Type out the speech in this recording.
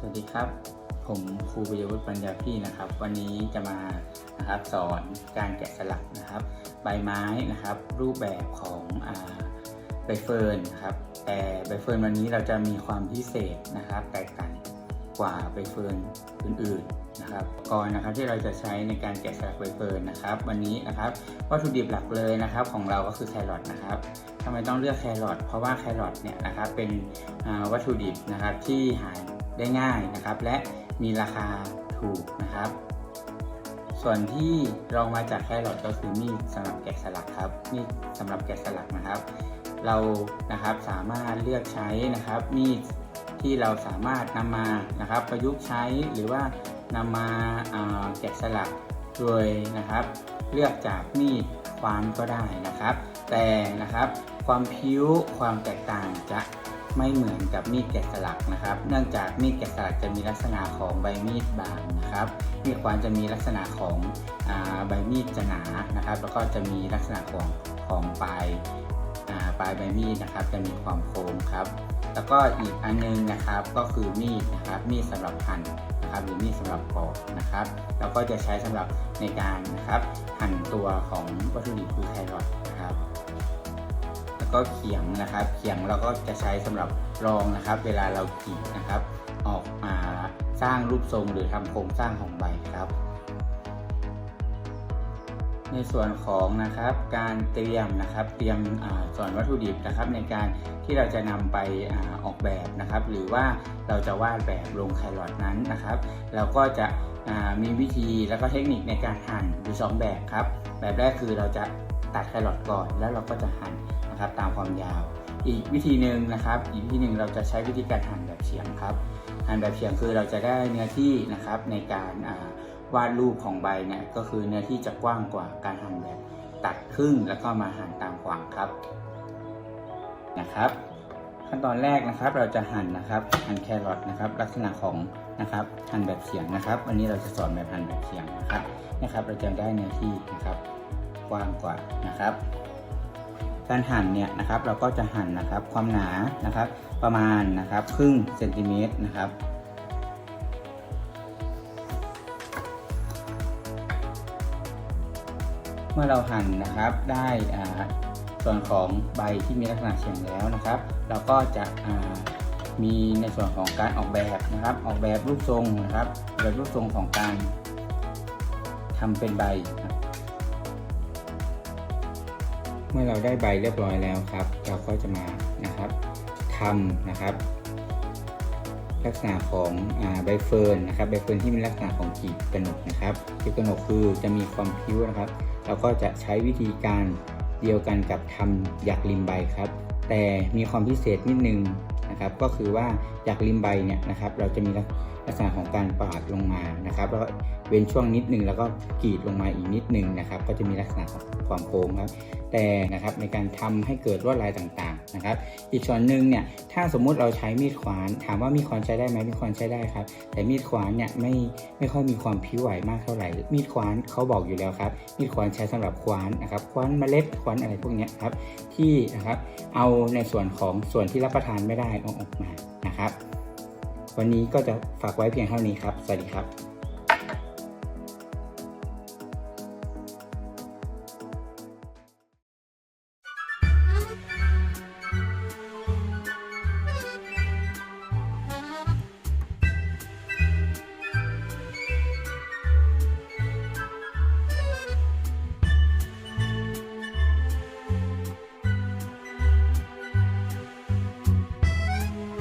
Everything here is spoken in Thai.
สวัสดีครับ ผมครูปิยวุฒิปัญญาพี่นะครับ วันนี้จะมานะครับสอนการแกะสลักนะครับ ใบไม้นะครับ รูปแบบของใบเฟิร์นครับ แต่ใบเฟิร์นวันนี้เราจะมีความพิเศษนะครับ แตกต่างกว่าใบเฟิร์นอื่นๆนะครับก่อนนะครับที่เราจะใช้ในการแกะสลักใบเฟิร์นนะครับ วันนี้นะครับวัตถุดิบหลักเลยนะครับ ของเราก็คือแครอทนะครับทำไมต้องเลือกแครอทเพราะว่าแครอทเนี่ยนะครับเป็นวัตถุดิบนะครับที่หา ได้ง่ายนะครับ และมีราคาถูกนะครับ ส่วนที่รองมาจากแครอทก็คือมีดสำหรับแกะสลักครับมีดสำหรับแกะสลักนะครับ เรานะครับสามารถเลือกใช้นะครับมีดที่เราสามารถนำมานะครับ ประยุกต์ใช้หรือว่านำมาาแกะสลักโดยนะครับ เลือกจากมีดควานก็ได้นะครับ แต่นะครับความพิ้วความแตกต่างจะ ไม่เหมือนกับมีดแกะสลักนะครับ เนื่องจากมีดแกะสลักจะมีลักษณะของใบมีดบางนะครับ มีดควานจะมีลักษณะของอใบมีดจะหนานะครับ แล้วก็จะมีลักษณะของของปลายปลายใบมีดนะครับ จะมีความโค้งครับ แล้วก็อีกอันนึงนะครับก็คือมีดนะครับมีดสำหรับหั่นนะครับหรือมีดสำหรับปอกนะครับ แล้วก็จะใช้สำหรับในการนะครับหั่นตัวของวัตถุดิบคือแครอทนะครับ ก็เขียงนะครับ เขียงเราก็จะใช้สำหรับรองนะครับ เวลาเรากรีดนะครับ ออกมาสร้างรูปทรงหรือทำโครงสร้างของใบครับ ในส่วนของนะครับการเตรียมนะครับ เตรียมส่วนวัตถุดิบนะครับ ในการที่เราจะนำไปอออกแบบนะครับ หรือว่าเราจะวาดแบบลงแครอทนั้นนะครับ เราก็จะมีวิธีแล้วก็เทคนิคในการหั่นอยู่สองแบบครับ แบบแรกคือเราจะตัดแครอทก่อน แล้วเราก็จะหั่น นะครับตามความยาว อีกวิธีหนึ่งนะครับอีกวิธีหนึ่งเราจะใช้วิธีการหั่นแบบเฉียงครับหั่นแบบเฉียงคือเราจะได้เนื้อที่นะครับในการาวาดรูปของใบเนี่ยก็คือเนื้อที่จะกว้างกว่าการหั่นแบบตัดครึ่งแล้วก็มาหั่นตามขวางครับนะครับ ขั้นตอนแรกนะครับเราจะหั่นนะครับหั่นแครอทนะครับ ลักษณะของนะครับหั่นแบบเฉียงนะครับวันนี้เราจะสอนแบบหั่นแบบเฉียงนะครับนะครับ เราจะได้เนื้อที่นะครับกว้างกว่านะครับ การหั่นเนี่ยนะครับเราก็จะหั่นนะครับความหนานะครับ ประมาณนะครับครึ่งเซนติเมตรนะครับเมื่อเราหั่นนะครับได้ส่วนของใบที่มีลักษณะเฉียงแล้วนะครับ เราก็จะมีในส่วนของการออกแบบนะครับ ออกแบบรูปทรงนะครับแบบรูปทรงของการทำเป็นใบ มื่อเราได้ใบเรียบร้อยแล้วครับ เราก็จะมานะครับทำนะครับ ลักษณะของอใบเฟิร์นนะครับใบเฟิร์นที่มีลักษณะของกีบกระหนกนะครับกีบกระหนกคือจะมีความพิ้วนะครับ เราก็จะใช้วิธีการเดียวกันกับทำหยักริมใบครับ แต่มีความพิเศษนิดนึงนะครับ ก็คือว่าหยักริมใบเนี่ยนะครับ เราจะมี ลักษณะของการปาดลงมานะครับแล้วเว้นช่วงนิดนึงแล้วก็กรีดลงมาอีกนิดนึงนะครับ ก็จะมีลักษณะของความโค้งครับ แต่นะครับในการทำให้เกิดลวดลายต่างๆนะครับ อีกส่วนหนึ่งเนี่ยถ้าสมมุติเราใช้มีดขวาน ถามว่ามีดขวานใช้ได้ไหมมีดขวานใช้ได้ครับ แต่มีดขวานเนี่ยไม่ไม่ค่อยมีความพิ้วไหวมากเท่าไหร่ มีดขวานเขาบอกอยู่แล้วครับ มีดขวานใช้สำหรับขวานนะครับขวานเมล็ดขวานอะไรพวกนี้ครับที่นะครับเอาในส่วนของส่วนที่รับประทานไม่ได้เอาออกมานะครับ วันนี้ก็จะฝากไว้เพียงเท่านี้ครับ สวัสดีครับ